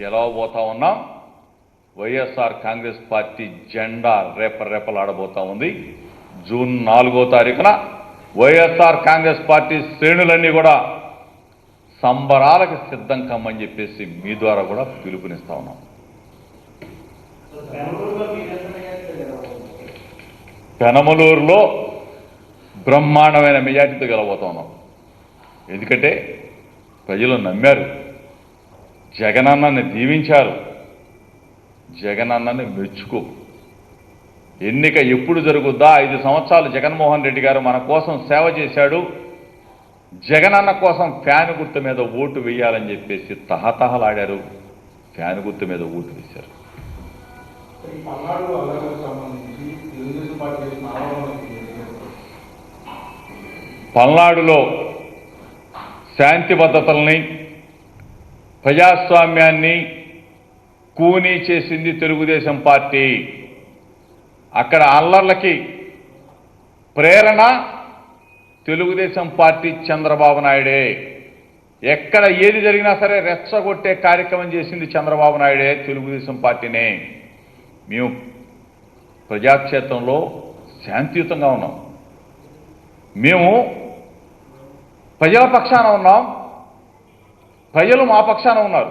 గెలవబోతా ఉన్నాం. వైఎస్ఆర్ కాంగ్రెస్ పార్టీ జెండా రేపరేపలాడబోతా ఉంది. జూన్ నాలుగో తారీఖున వైఎస్ఆర్ కాంగ్రెస్ పార్టీ శ్రేణులన్నీ కూడా సంబరాలకు సిద్ధం కమ్మని చెప్పేసి మీ ద్వారా కూడా పిలుపునిస్తా ఉన్నాం. పెనమలూరులో బ్రహ్మాండమైన మెజార్టీతో గెలవబోతా ఉన్నాం. ఎందుకంటే ప్రజలు నమ్మారు. జగనన్నని దీవించారు. జగనన్నని మెచ్చుకో. ఎన్నిక ఎప్పుడు జరుగుద్దా? ఐదు సంవత్సరాలు జగన్మోహన్ రెడ్డి గారు మన కోసం సేవ చేశాడు. జగనన్న కోసం ఫ్యాన్ గుర్తు మీద ఓటు వేయాలని చెప్పేసి తహతహలాడారు. ఫ్యాన్ గుర్తు మీద ఓటు వేశారు. పల్నాడులో శాంతి భద్రతల్ని ప్రజాస్వామ్యాన్ని కూనీ చేసింది తెలుగుదేశం పార్టీ. అక్కడ అల్లర్లకి ప్రేరణ తెలుగుదేశం పార్టీ చంద్రబాబు నాయుడే. ఎక్కడ ఏది జరిగినా సరే రెచ్చగొట్టే కార్యక్రమం చేసింది చంద్రబాబు నాయుడే తెలుగుదేశం పార్టీనే. మేము ప్రజాక్షేత్రంలో శాంతియుతంగా ఉన్నాం. మేము ప్రజల పక్షాన ఉన్నాం. ప్రజలు మా పక్షాన ఉన్నారు.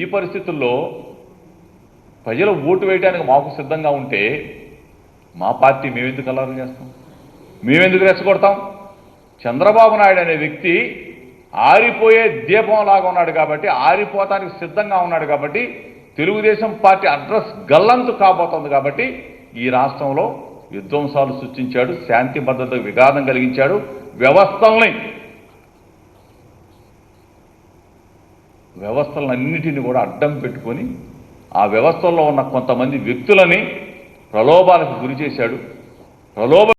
ఈ పరిస్థితుల్లో ప్రజలు ఓటు వేయడానికి మాకు సిద్ధంగా ఉంటే మా పార్టీ మేమెందుకు అల్లరి చేస్తాం? మేమెందుకు రెచ్చగొడతాం? చంద్రబాబు నాయుడు అనే వ్యక్తి ఆరిపోయే దీపం లాగా ఉన్నాడు కాబట్టి ఆరిపోతానికి సిద్ధంగా ఉన్నాడు కాబట్టి తెలుగుదేశం పార్టీ అడ్రస్ గల్లంతు కాబోతుంది కాబట్టి ఈ రాష్ట్రంలో విధ్వంసాలు సృష్టించాడు శాంతి భద్రతకు విఘాతం కలిగించాడు వ్యవస్థల్ని వ్యవస్థలన్నిటిని కూడా అడ్డం పెట్టుకొని ఆ వ్యవస్థల్లో ఉన్న కొంతమంది వ్యక్తులని ప్రలోభాలకు గురి చేశాడు. ప్రలోభ